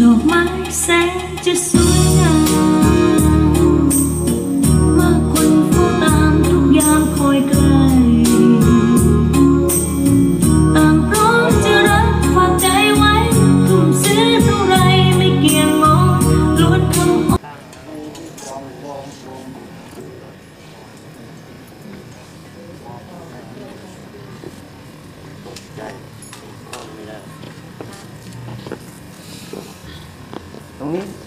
ดอกไม้แสนจะสวยงาม 你。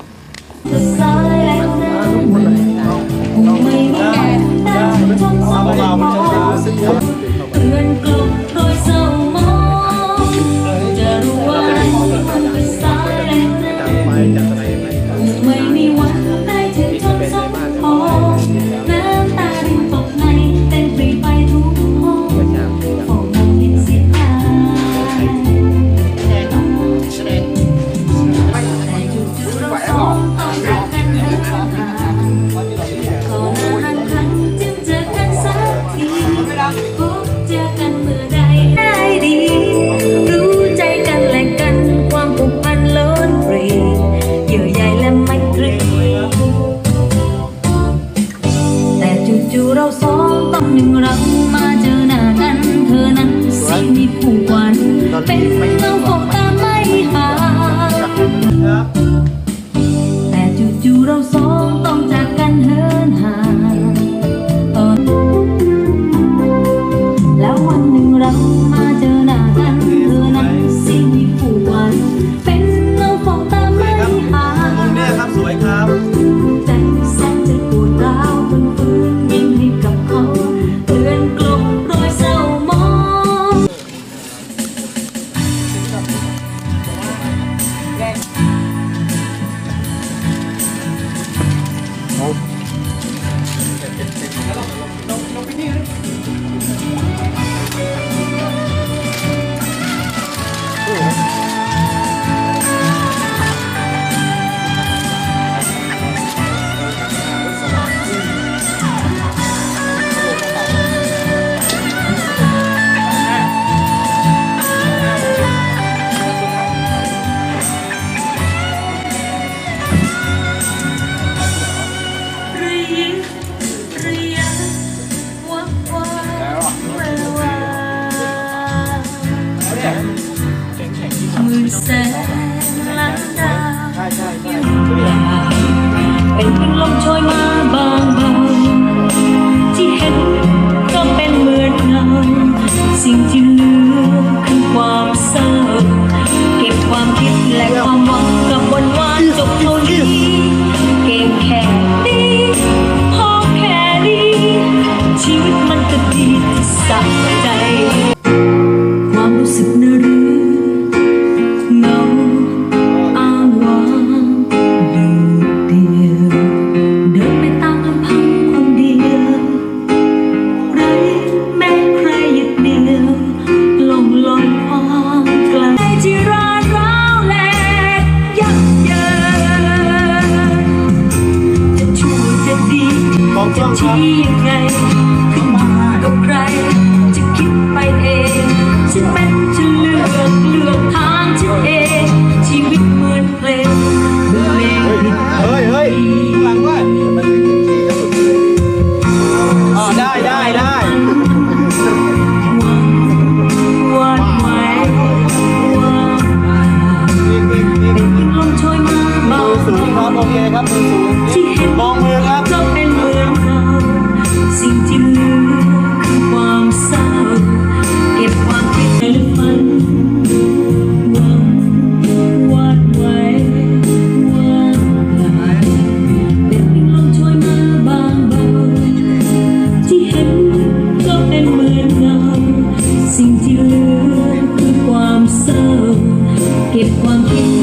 to mention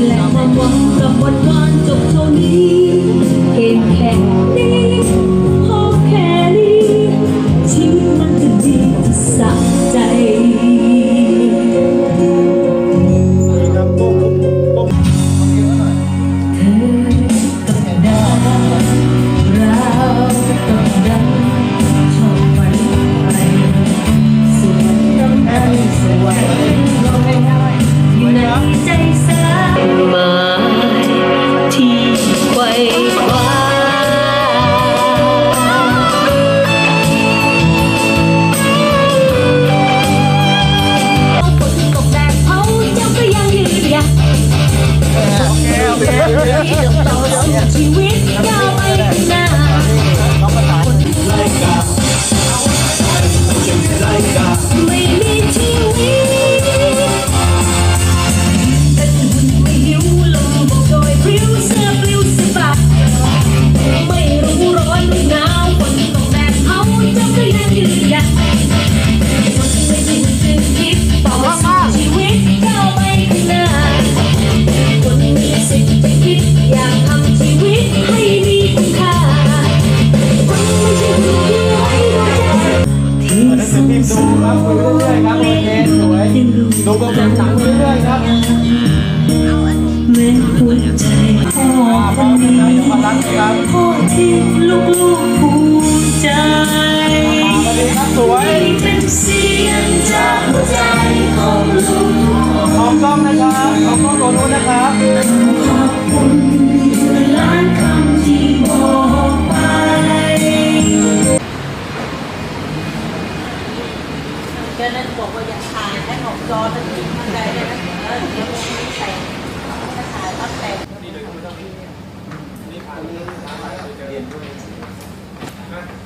และความหวังกับวันการจบเท่านี้เกมแข่ง เป็นเสียงจากหัวใจของลูกขอบกล้องนะครับขอบกล้องตัวนู้นนะครับขอบคุณล้านคำที่บอกไปเจ้านั้นบอกว่าอยากถ่ายให้ออกจอทันทีทันใดเลยนะเออเดี๋ยวมันไม่แต่งถ้าถ่ายรับแต่งนี่ตาม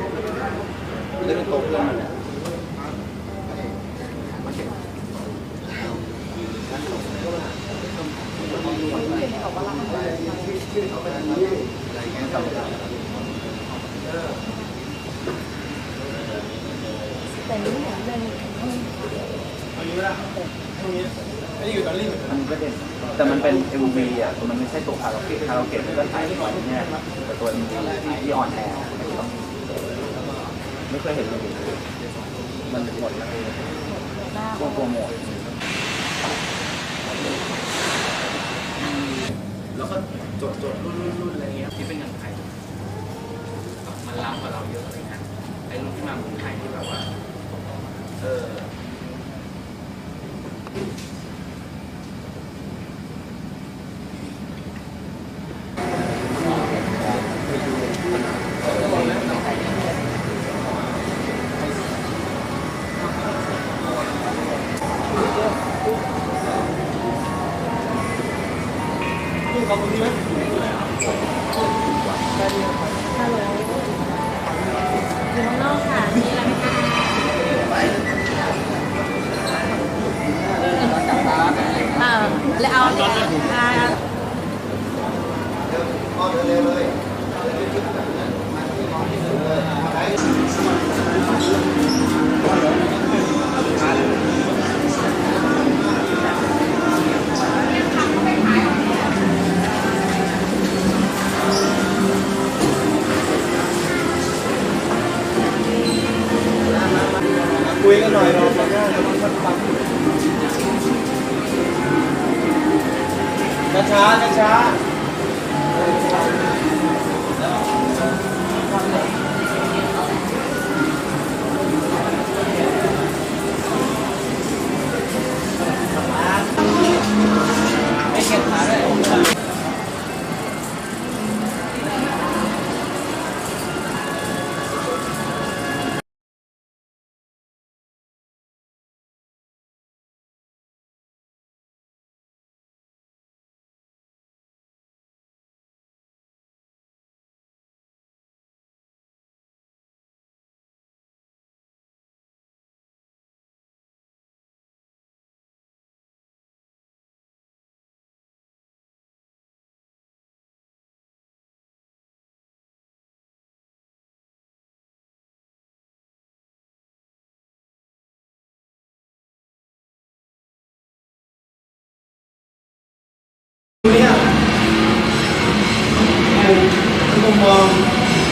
เล่นเป็นโต๊ะเพื่อนมันเนี่ยเอานี้ก็ได้ตรงนี้อันนี้อยู่ตอนรีบมันก็เด่นแต่มันเป็น MV อะมันไม่ใช่ตัวคาราโอเกะคาราโอเกะมันก็ถ่ายก่อนเนี่ยแต่ตัว MV ที่ออนแอร์มันต้อง ไม่เคยเห็นเลยมันหมดแล้วตัวโปรโมทแล้วก็จดจดรุ่นรุ่นรุ่นอะไรเงี้ยที่เป็นเงินไทยมันล้ำกว่าเราเยอะอะไรเงี้ยไอ้รุ่นที่มาเมืองไทยที่แบบว่า เออ นี่ ช้าช้าช้าไม่เก็บขาเลย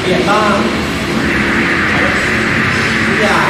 เปลี่ยนบ้างทุกอย่าง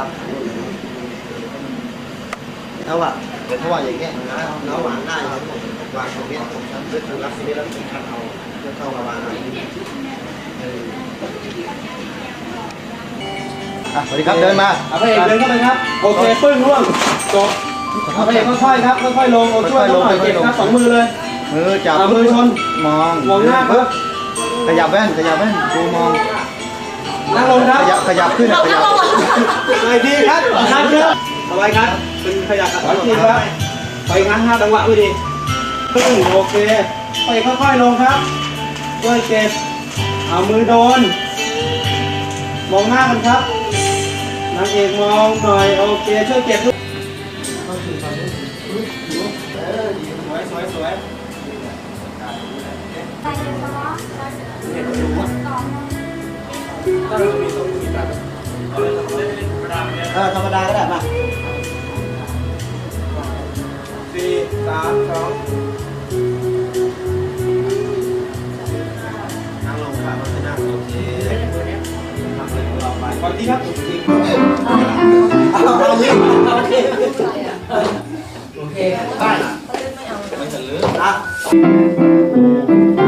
รับเอาอะเดี๋ยวถ้าว่าอย่างเงี้ยนะเราวางได้ครับผมวางตรงเนี้ยผมทำด้วยตัวรับตรงนี้แล้วผมคัดเอาเพื่อเข้ามาวางอะสวัสดีครับเดินมาเอาพระเอกเดินเข้าไปครับโอเคปึ้งร่วงจบเอาพระเอกค่อยๆครับค่อยๆลงโอ้ช่วยเขาหน่อยเก็บครับสองมือเลยมือจับมือชนมองมองหน้าครับขยับแว่นขยับแว่นดูมอง นั่งลงครับ ขยับขยับขึ้นอะขยับไปทีครับครับครับสบายครับ เป็นขยับขออีกทีครับ ไปงั้นห้าจังหวะไม่ดีปึ้งโอเค ไปค่อยๆลงครับช่วยเก็บเอามือโดน มองหน้ากันครับนางเอกมองหน่อยโอเคช่วยเก็บด้วยสวยสวยสวย เออธรรมดาก็ได้มาสี่สามสองนั่งลงครับไม่นั่งโอเคทำอะไรของเราไปก่อนที่ครับจริงเอาเอาลิ้นโอเคไม่เอาอะ